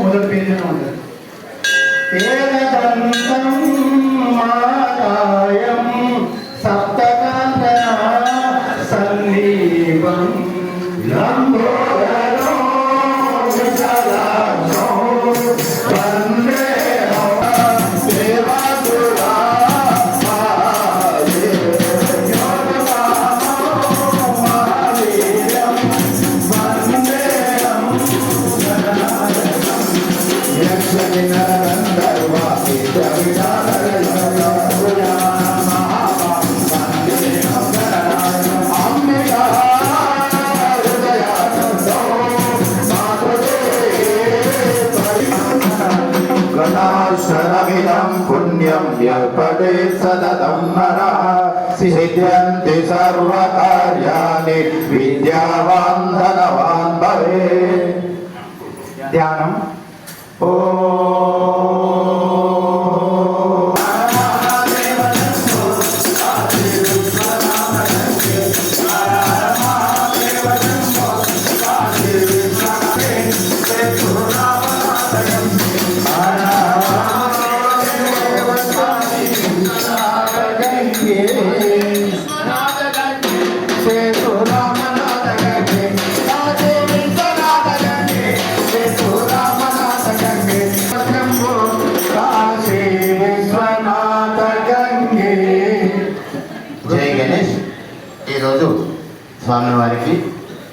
మొదటి పేజీలో ఉంటుంది ఏకదంతం మాదాయం పుణ్యం యపడే సదతం నరః సిద్ధ్యంతి సర్వకార్యాణి విద్యావాన్ ధనవాన్ భవేత్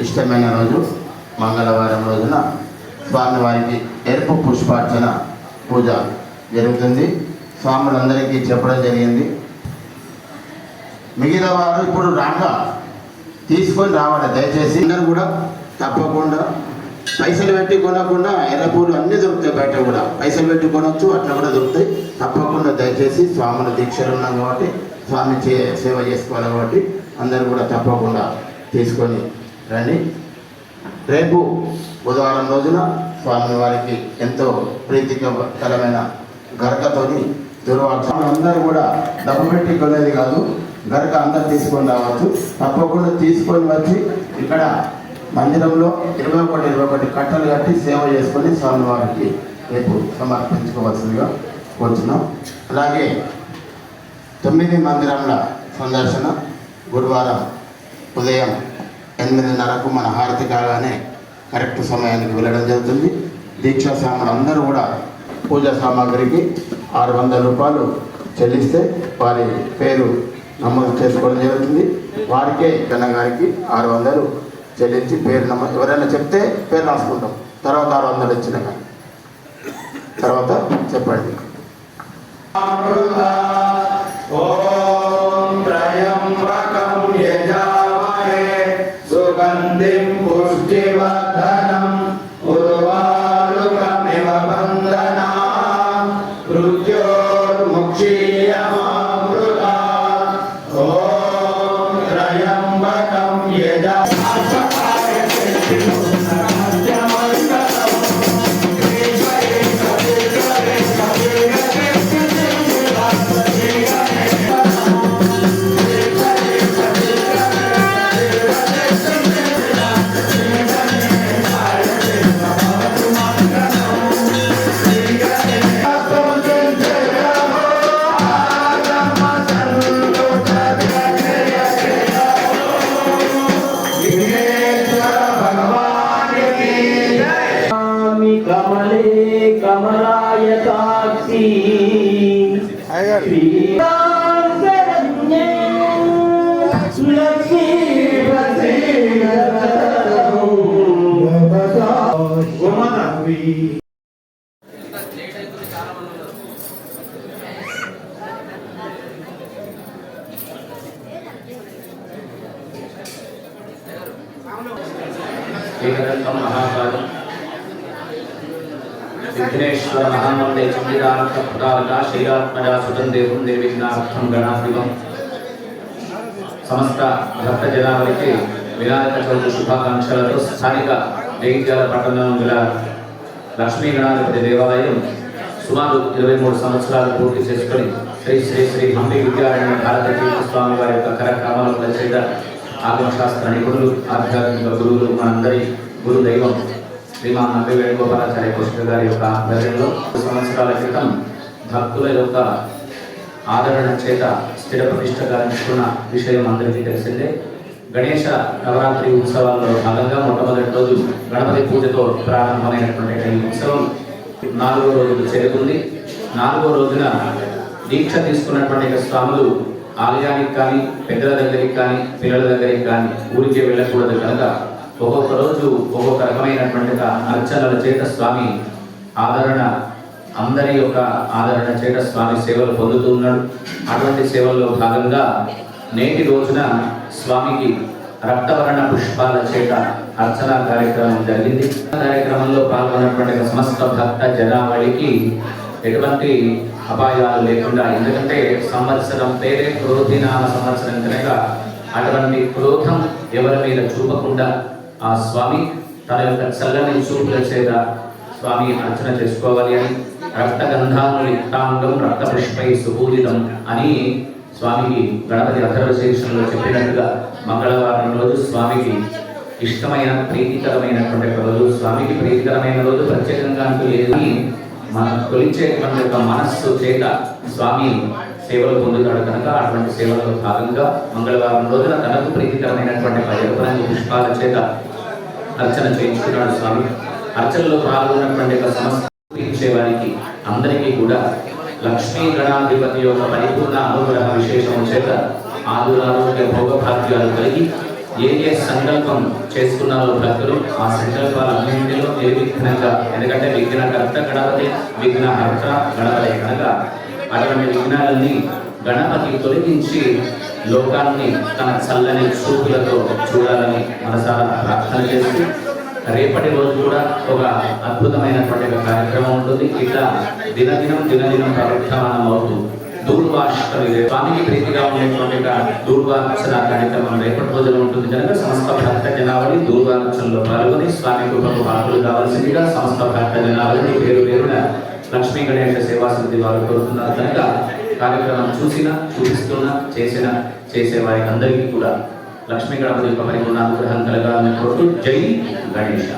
ఇష్టమైన రోజు మంగళవారం రోజున స్వామివారికి ఎరుపు పుష్పార్చన పూజ జరుగుతుంది. స్వాములందరికీ చెప్పడం జరిగింది. మిగతా వారు ఇప్పుడు రాగా తీసుకొని రావాలి. దయచేసి అందరూ కూడా తప్పకుండా పైసలు పెట్టి కొనకుండా ఎర్రపూలు అన్నీ దొరుకుతాయి బయట కూడా. పైసలు పెట్టి కొనొచ్చు అట్లా కూడా దొరుకుతాయి. తప్పకుండా దయచేసి స్వాముల దీక్షలు ఉన్నాం కాబట్టి స్వామి చే సేవ చేసుకోవాలి కాబట్టి అందరూ కూడా తప్పకుండా తీసుకొని రండి. రేపు బుధవారం రోజున స్వామివారికి ఎంతో ప్రీతికరమైన గరకతోని దుర్వాక్ష అందరూ కూడా డబ్బు పెట్టి కొనేది కాదు గరక అందరు తీసుకొని రావచ్చు. తప్పకుండా తీసుకొని వచ్చి ఇక్కడ మందిరంలో ఇరవై ఒకటి ఇరవై ఒకటి కట్టలు కట్టి సేవ చేసుకొని స్వామివారికి రేపు సమర్పించుకోవాల్సిందిగా కోరుతున్నాం అలాగే తొమ్మిది మందిరంల సందర్శన గురువారం ఉదయం ఎనిమిదిన్నరకు మన హారతి కాగానే కరెక్ట్ సమయానికి వెళ్ళడం జరుగుతుంది. దీక్షా సామాన్ అందరూ కూడా పూజా సామాగ్రికి ఆరు వందల రూపాయలు చెల్లిస్తే వారి పేరు నమోదు చేసుకోవడం జరుగుతుంది. వారికే గన్న గారికి ఆరు వందలు చెల్లించి పేరు నమోదు ఎవరైనా చెప్తే పేరు రాసుకుంటాం. తర్వాత ఆరు వందలు ఇచ్చిన తర్వాత చెప్పండి. త్రయంబకం శ్రీహరత్వం మహాకాళం. విఘ్నేశ్వర మహామండే చండిదానర్థ పురాలక శ్రీరాత్మజా సుతం దేవం నిర్విఘ్నార్థం గణాధిపం. సమస్త భక్త జనాభాకి వినాయక చవితి శుభాకాంక్షలతో స్థానిక జగిత్యాల పట్టణం గల లక్ష్మీ గణాధిపతి దేవాలయం సుమారు ఇరవై మూడు సంవత్సరాలు పూర్తి చేసుకొని శ్రీ శ్రీ శ్రీ హంపి విద్యారాయణ భారత స్వామి వారి యొక్క కార్యక్రమాలు చేత ఆగమశాస్త్ర నిపుణులు ఆధ్యాత్మిక గురువులు మనందరి గురు దైవం శ్రీమాన్ నంబి వేణుగోపాలాచార్య కృష్ణ గారి యొక్క ఆధ్వర్యంలో సంవత్సరాల క్రితం భక్తుల యొక్క ఆదరణ చేత స్థిర ప్రతిష్ట గావించుకున్న విషయం అందరికీ తెలిసిందే. గణేష నవరాత్రి ఉత్సవాల్లో భాగంగా మొట్టమొదటి రోజు గణపతి పూజతో ప్రారంభమైనటువంటి ఈ ఉత్సవం నాలుగో రోజు చేరుకుంది నాలుగో రోజున దీక్ష తీసుకున్నటువంటి స్వాములు ఆలయానికి కానీ పెద్దల దగ్గరికి కానీ పిల్లల దగ్గరికి కానీ ఊరికి వెళ్ళకూడదు కనుక ఒక్కొక్క రోజు ఒక్కొక్క రకమైనటువంటి అర్చనల చేత స్వామి ఆదరణ అందరి యొక్క ఆదరణ చేత స్వామి సేవలు పొందుతూ ఉన్నాడు. అటువంటి సేవల్లో భాగంగా నేటి రోజున స్వామికి రక్తవర్ణ పుష్పాల చేత అర్చన కార్యక్రమం జరిగింది. కార్యక్రమంలో పాల్గొన్నటువంటి సమస్త భక్త జనావళికి ఎటువంటి అపాయాలు లేకుండా ఎందుకంటే సంవత్సరం పేరే క్రోధినామ సంవత్సరం కనుక అటువంటి క్రోధం ఎవరి మీద చూపకుండా ఆ స్వామి తన యొక్క చల్లని చూపుల చేత స్వామి అర్చన చేసుకోవాలి అని రక్తగంధాను లిప్తాంగం రక్త పుష్పై సుపూజితం అని స్వామికి గణపతి అథర్వ చెప్పినట్టుగా మంగళవారం రోజు స్వామికి ఇష్టమైన ప్రీతికరమైనటువంటి రోజు స్వామికి ప్రీతికరమైన రోజు ప్రత్యేకంగా అంటూ లేదు మనం కొలిచేటువంటి యొక్క మనస్సు చేత స్వామి సేవలు పొందుతాడు కనుక అటువంటి సేవలో భాగంగా మంగళవారం రోజున తనకు ప్రీతికరమైనటువంటి ఎరుపు పుష్పాల చేత అర్చన చేయించుకున్నాడు స్వామి. అర్చనలో పాల్గొన్నటువంటి యొక్క సమస్య తీర్చేవారికి అందరికీ కూడా లక్ష్మీ గణాధిపతి యొక్క పరిపూర్ణ అనుగ్రహ విశేషం చేత ఆదురారోగ్య భోగభాగ్యాలు కలిగి ఏ ఏ సంకల్పం చేసుకున్నారో భక్తులు ఆ సంకల్పాలన్నింటిలో నిర్విఘ్నంగా ఎందుకంటే విఘ్నకర్త గణపతి విఘ్నహర్త గణపతి అనగా అటువంటి విఘ్నాలన్నీ గణపతి తొలగించి లోకాన్ని తన చల్లని చూపులతో చూడాలని మనసారా ప్రార్థన చేసి రేపటి రోజు కూడా ఒక అద్భుతమైనటువంటి కార్యక్రమం ఉంటుంది. ఇట్లా దినదినం దినదినం ప్రవర్తమానం అవుతుంది దూర్వాష్టమి స్వామికి ప్రీతిగా ఉండేటువంటి ఒక దూర్వార్చన కార్యక్రమం రేపటి రోజున ఉంటుంది. కనుక సమస్త భక్త జనావళి దూర్వార్చనలో పాల్గొని స్వామి కృపకు పాత్రలు కావాల్సిందిగా సమస్త భక్త జనావళిని పేరు పేరున లక్ష్మీ గణేష సేవా సమితి వారు కోరుతున్నారు. కనుక కార్యక్రమం చూసిన చూపిస్తున్న చేసిన చేసే వారికి అందరికీ కూడా లక్ష్మీ గణపతి యొక్క పరిపూర్ణ అనుగ్రహం కలగాలని కోరుతూ జై గణేష.